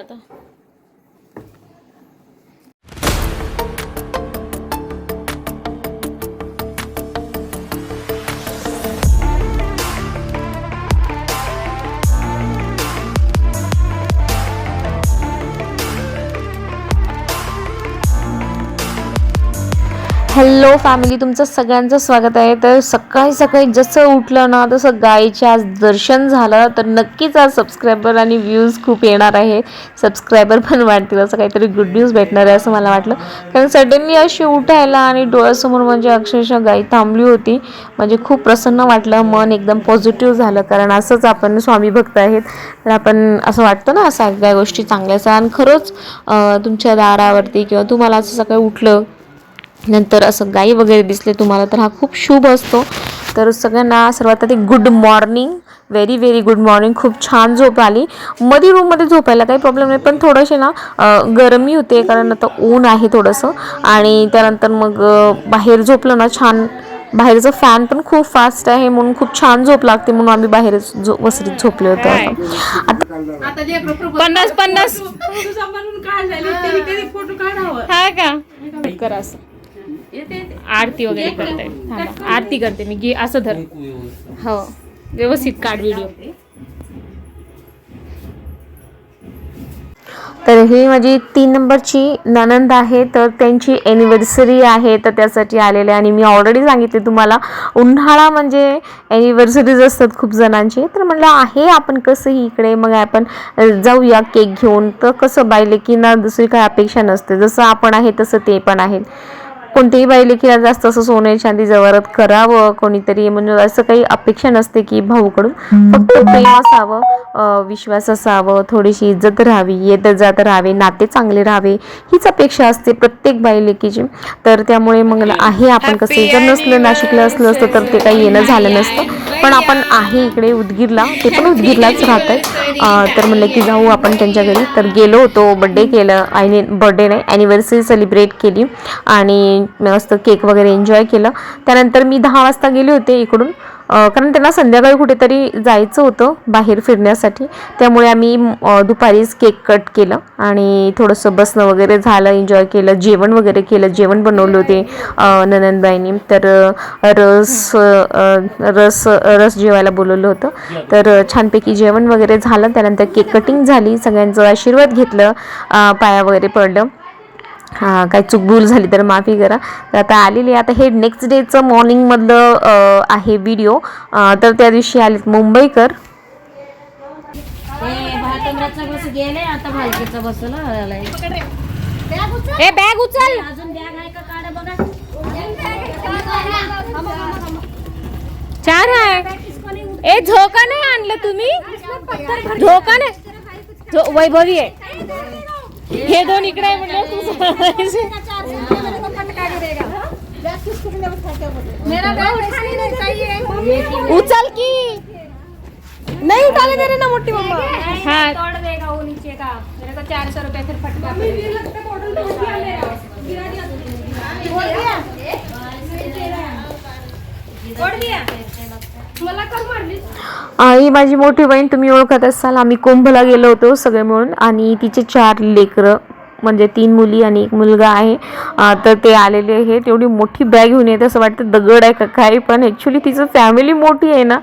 आता hello family तुमचं सगळ्यांचं स्वागत आहे. तर सकाळी सकाळी जसं उठलं ना तसं गायीचे आज दर्शन झालं. तर नक्कीच आज सबस्क्रायबर आणि व्ह्यूज खूप येणार आहे. सबस्क्रायबर पण वाढतील असं काहीतरी गुड न्यूज भेटणार आहे असं मला वाटलं. कारण सडनली अशी उठायला आणि डोळ्यासमोर म्हणजे अक्षरशः गाई थांबली होती. म्हणजे खूप प्रसन्न वाटलं मन एकदम पॉझिटिव्ह झालं. कारण असंच आपण स्वामी भक्त आहेत. तर आपण असं वाटतं ना सगळ्या गोष्टी चांगल्याच आणि खरंच तुमच्या दारावरती किंवा तुम्हाला असं सकाळी उठलं नंतर असं गाई वगैरे दिसले तुम्हाला तर हा खूप शुभ असतो. तर सगळ्यांना सर्वात आधी good morning very very good morning खूप छान झोप आली. मध्ये रूममध्ये झोपायला काही प्रॉब्लेम नाही पण थोडेसे ना गरमी होते कारण आता ऊन आहे थोडंसं. आणि त्यानंतर मग बाहेर झोपलं ना छान. बाहेरचं फॅन पण खूप फास्ट आहे म्हणून खूप छान झोप लागते म्हणून आम्ही बाहेर झो वसरीत झोपले होते आता. पन्नास पन्नास. तुझा म्हणून काढलेली त्यांनी कधी फोटो काढावं. हा का? करा असं. आरती वगैरे करते. थांबा. आरती करते मी घे असं धर. हो व्यवस्थित काढ व्हिडिओ तर ही माझी तीन नंबरची ननंद आहे तर त्यांची एनिव्हर्सरी आहे तर त्यासाठी आलेले आणि मी ऑलरेडी सांगितले तुम्हाला उन्हाळा म्हणजे एनिव्हर्सरीज असतात खूप जणांची. तर म्हणलं आहे आपण कसंही इकडे मग आपण जाऊया केक घेऊन. तर कसं बायले की ना दुसरी काही अपेक्षा नसते. जसं आपण आहे तसं ते पण आहेत. कोणत्याही बाईले की जास्त असं सोने चांदी जवारात करावं कोणीतरी म्हणजे असं काही अपेक्षा नसते की भाऊकडून. फक्त प्रेम असावं विश्वास असावं थोडीशी इज्जत राहावी येत जात राहावे नाते चांगले राहावे हीच अपेक्षा असते प्रत्येक बाई लेकीची तर त्यामुळे मग आहे आपण कसं जर नसलं नाशिकला असलं असतं तर ते काही येणं झालं नसतं. पण आपण आहे इकडे उदगीरला ते पण उदगीरलाच राहत आहे तर म्हणलं की जाऊ आपण त्यांच्या घरी. तर गेलो होतो बड्डे केलं आणि बड्डे नाही ॲनिव्हर्सरी सेलिब्रेट केली. आणि मस्त केक वगैरे एन्जॉय केलं. त्यानंतर मी दहा वाजता गेले होते इकडून. कारण त्यांना संध्याकाळी कुठेतरी जायचं होतं बाहेर फिरण्यासाठी. त्यामुळे आम्ही दुपारीच केक कट केलं आणि थोडंसं बसणं वगैरे झालं एन्जॉय केलं जेवण वगैरे केलं. जेवण बनवलं होते ननंदबाईंनी. तर रस रस रस जेवायला बोलवलं होतं. तर छानपैकी जेवण वगैरे झालं. त्यानंतर केक कटिंग झाली. सगळ्यांचं आशीर्वाद घेतलं. पाया वगैरे पडलं. हां काही चूकभूल झाली तर माफी करा तर आता आलेली. आता हे नेक्स्ट डेचं मॉर्निंगमधलं आहे व्हिडिओ तर त्या दिवशी आलेत मुंबईकर भातंब्राचा बस गेले आता भालकीचा बसला आलाय ए बॅग उचल अजून बॅग आहे का काढा बघा चार आहे ए झोका नाही आणलं तुम्ही झोका नाही वैभवी आहे हे दोन इकडे आहे म्हणलं तू. उचल की. नाही उठाले दे रे ना मोठी मम्मा. हा तोड़ देगा वो नीचे का? मेरे को चार सौ रुपए फिर फटका तोड़ दिया. कब आई ही माझी मोठी बहीण तुम्ही ओळखत असाल. आम्ही कुंभला गेलो होतो सगळे मिळून. आणि तिचे चार लेकरं म्हणजे तीन मुली आणि एक मुलगा आहे. तर ते आलेले आहेत. एवढी मोठी बॅग घेऊन येते असं वाटतं. दगड आहे का काही पण ॲक्च्युली तिचं फॅमिली मोठी आहे ना.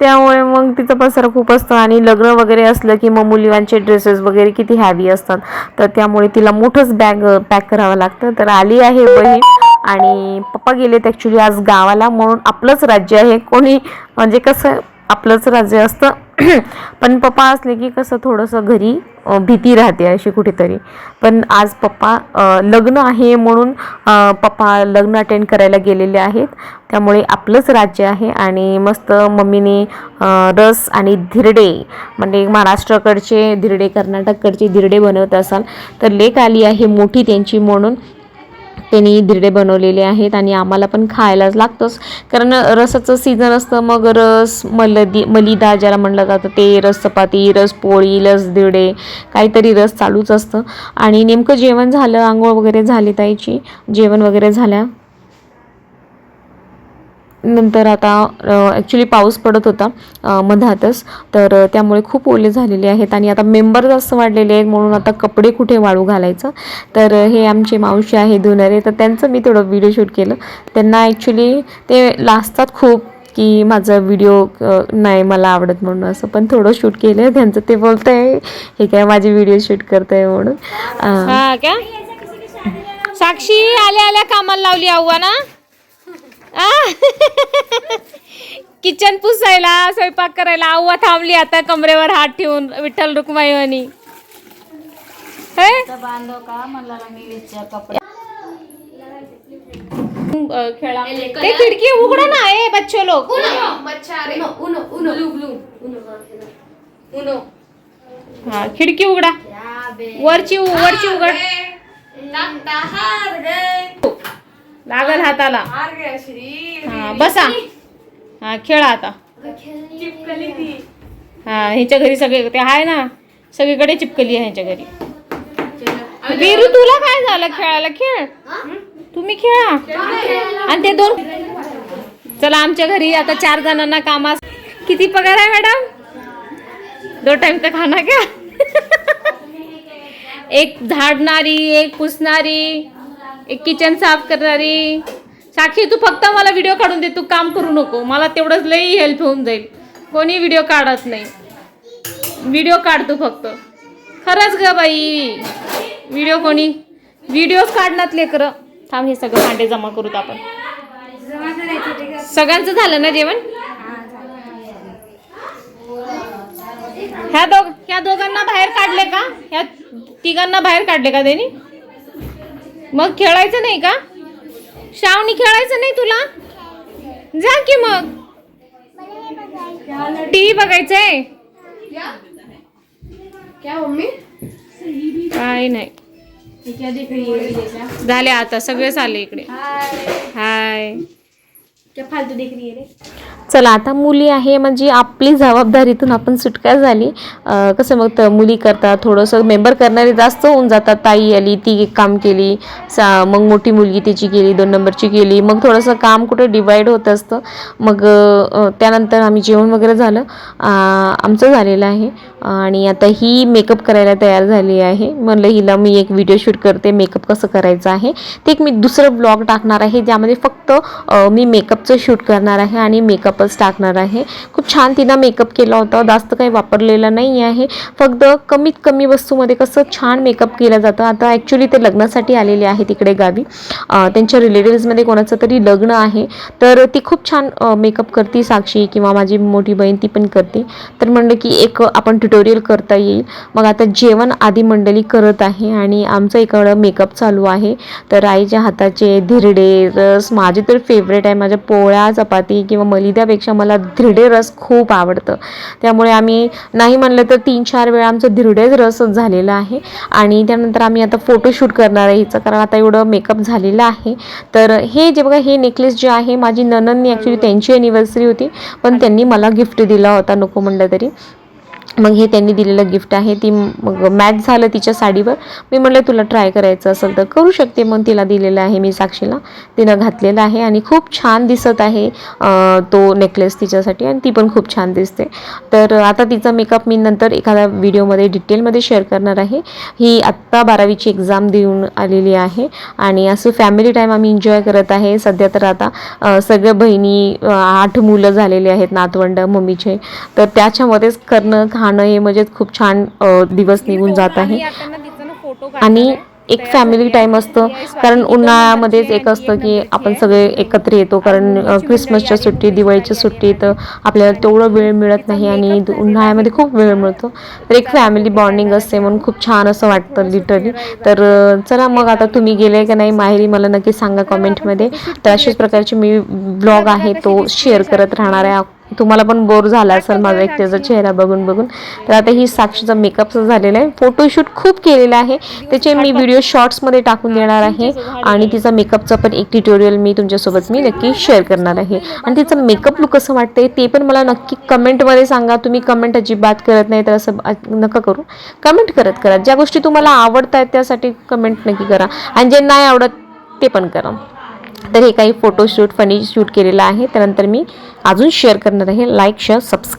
त्यामुळे मग तिचं पसारा खूप असतं. आणि लग्न वगैरे असलं की मग मुलीवांचे ड्रेसेस वगैरे किती हॅवी असतात. तर त्यामुळे तिला मोठंच बॅग पॅक करावं लागतं. तर आली आहे बहीण. आणि पप्पा गेलेत ॲक्च्युली आज गावाला म्हणून आपलंच राज्य आहे. कोणी म्हणजे कसं आपलंच राज्य असतं. पण पप्पा असले की कसं थोडंसं घरी भीती राहते अशी कुठेतरी. पण आज पप्पा लग्न आहे म्हणून पप्पा लग्न अटेंड करायला गेलेले आहेत. त्यामुळे आपलंच राज्य आहे आणि मस्त मम्मीने रस आणि धिरडे म्हणजे महाराष्ट्राकडचे धिरडे कर्नाटककडचे धिरडे बनवत असाल तर लेक आली आहे मोठी त्यांची म्हणून. त्यांनी धिरडे बनवलेले आहेत आणि आम्हाला पण खायलाच लागतंच. कारण रसाचं सीझन असतं मग रस मलदी मलिदा ज्याला म्हणलं जातं ते रस चपाती रस पोळी रस धिरडे काहीतरी रस चालूच असतं. आणि नेमकं जेवण झालं आंघोळ वगैरे झाली ताईची? जेवण वगैरे झाल्या? नंतर आता ॲक्च्युली पाऊस पडत होता मधातच. तर त्यामुळे खूप ओले झालेले आहेत आणि आता मेंबर जास्त वाढलेले आहेत म्हणून आता कपडे कुठे वाळू घालायचं? तर हे आमचे मावशी आहे धुणारे. तर त्यांचं मी थोडं व्हिडिओ शूट केलं. त्यांना ॲक्च्युली ते लाजतात खूप की माझा व्हिडिओ नाही मला आवडत म्हणून असं पण थोडं शूट केलं त्यांचं ते बोलत आहे हे काय माझे व्हिडिओ शूट करत आहे म्हणून साक्षी आल्या आल्या कामाला लावली आव्हा ना किचन पुसायला स्वयंपाक करायला आव्हा थांबली आता कमरेवर हात ठेवून विठ्ठल रुक्माई आणि खेळा. ते खिडकी उघडा ना ए बच्चो लोक. हा खिडकी उघडा. वरची वरची उघड. लागल हाताला. हा बसा. हा खेळा आता. हा ह्याच्या घरी सगळे ते आहे ना सगळीकडे चिपकली आहे ह्याच्या घरी. वीरू तुला काय झालं खेळायला? खेळ. तुम्ही खेळा. आणि ते दोन चला आमच्या घरी आता चार जणांना कामास किती पगार आहे मॅडम? दो टाइम तर खाना क्या एक झाडणारी एक पुसणारी. एक किचन साफ करणारी. साक्षी तू फक्त मला व्हिडिओ काढून दे. तू काम करू नको. मला तेवढंच लई हेल्प होऊन जाईल. कोणी व्हिडिओ काढत नाही. व्हिडिओ काढ तू फक्त. खरंच ग बाई. व्हिडिओ कोणी? व्हिडिओज काढण्यात लेकरं. थांब हे सगळं भांडे जमा करूत आपण. सगळ्यांचं झालं ना जेवण? ह्या दोघ ह्या दोघांना बाहेर काढले का? ह्या तिघांना बाहेर काढले का त्यांनी मग खेळायचं नाही का? श्रावणी खेळायचं नाही तुला? जा की मग. टीव्ही बघायचंय. काय नाही. झाले आता सगळेच आले इकडे. हाय फालतू देखरी रे. चला आता मुली आहे म्हणजे आपली जबाबदारीतून आपण सुटका झाली. कसं मग तर मुली करतात थोडंसं मेंबर करणारे जास्त होऊन जातात. ताई आली ती एक काम केली सा मग मोठी मुलगी तिची केली दोन नंबरची केली मग थोडंसं काम कुठं डिवाईड होत असतं. मग त्यानंतर आम्ही जेवण वगैरे झालं. आमचं झालेलं आहे. आणि आता ही मेकअप करायला तयार झाली आहे. म्हणलं हिला मी एक व्हिडिओ शूट करते मेकअप कसं करायचं आहे. ते एक मी दुसरं ब्लॉग टाकणार आहे ज्यामध्ये फक्त मी मेकअप मेकअपचं शूट करणार आहे आणि मेकअपच टाकणार आहे. खूप छान तिनं मेकअप केला होता. जास्त काही वापरलेलं नाही आहे. फक्त कमीत कमी वस्तूमध्ये कसं छान मेकअप केलं जातं. आता ॲक्च्युली ते लग्नासाठी आलेले आहे तिकडे गावी. त्यांच्या रिलेटिव्समध्ये कोणाचं तरी लग्न आहे. तर ती खूप छान मेकअप करते साक्षी किंवा माझी मोठी बहीण ती पण करते. तर म्हणलं की एक आपण ट्युटोरियल करता येईल. मग आता जेवण आधी मंडळी करत आहे आणि आमचं इकडं मेकअप चालू आहे. तर आईच्या हाताचे धिरडे रस माझे तर फेवरेट आहे. माझ्या पो पोळ्या चपाती किंवा मलिद्यापेक्षा मला धिरडे रस खूप आवडतं. त्यामुळे आम्ही नाही म्हणलं तर तीन चार वेळा आमचं धिरडेच रसच झालेलं आहे. आणि त्यानंतर आम्ही आता फोटोशूट करणार आहे हिचं कारण आता एवढं मेकअप झालेलं आहे. तर हे जे बघा हे नेकलेस जे आहे माझी ननंदनी ॲक्च्युली त्यांची ॲनिव्हर्सरी होती. पण त्यांनी मला गिफ्ट दिला होता नको म्हणलं तरी. मग हे त्यांनी दिलेलं गिफ्ट आहे. ती मग मॅच झालं तिच्या साडीवर. मी म्हटलं तुला ट्राय करायचं असेल तर करू शकते. मग तिला दिलेलं आहे मी साक्षीला. तिनं घातलेलं आहे आणि खूप छान दिसत आहे तो नेकलेस तिच्यासाठी आणि ती पण खूप छान दिसते. तर आता तिचा मेकअप मी नंतर एखाद्या व्हिडिओमध्ये डिटेलमध्ये शेअर करणार आहे. ही आत्ता बारावीची एक्झाम देऊन आलेली आहे आणि असं फॅमिली टाईम आम्ही एन्जॉय करत आहे. सध्या तर आता सगळ्या बहिणी आठ मुलं झालेली आहेत नातवंड मम्मीचे. तर त्याच्यामध्येच करणं खाणं हे म्हणजे खूप छान दिवस निघून जात आहे. आणि एक फॅमिली टाईम असतं. कारण उन्हाळ्यामध्येच एक असतं की आपण सगळे एकत्र येतो. कारण क्रिसमसच्या सुट्टी दिवाळीच्या सुट्टीत अ, आपल्याला तेवढं वेळ मिळत नाही आणि उन्हाळ्यामध्ये खूप वेळ मिळतो. तर एक फॅमिली बॉन्डिंग असते म्हणून खूप छान असं वाटतं लिटरली तर चला मग आता तुम्ही गेले का नाही माहेरी मला नक्की सांगा कमेंटमध्ये तर अशाच प्रकारचे मी ब्लॉग आहे तो शेअर करत राहणार आहे. तुम्हाला पण बोर झाला असेल माझा एक त्याचा चेहरा बघून बघून. तर आता ही साक्षीचा मेकअप झालेला आहे. फोटोशूट खूप केलेला आहे. त्याचे मी व्हिडिओ शॉर्ट्समध्ये टाकून देणार आहे. आणि तिचा मेकअपचा पण एक ट्युटोरियल मी तुमच्यासोबत मी नक्की शेअर करणार आहे. आणि तिचं मेकअप लुक कसं वाटतंय ते पण मला नक्की कमेंटमध्ये सांगा. तुम्ही कमेंट अजिबात करत नाही तर असं नका करू. कमेंट करत करा. ज्या गोष्टी तुम्हाला आवडत आहेत त्यासाठी कमेंट नक्की करा. आणि जे नाही आवडत ते पण करा. तर हे काही फोटोशूट फनी शूट केलेलं आहे. त्यानंतर मी अजून शेअर करणार आहे. Like share subscribe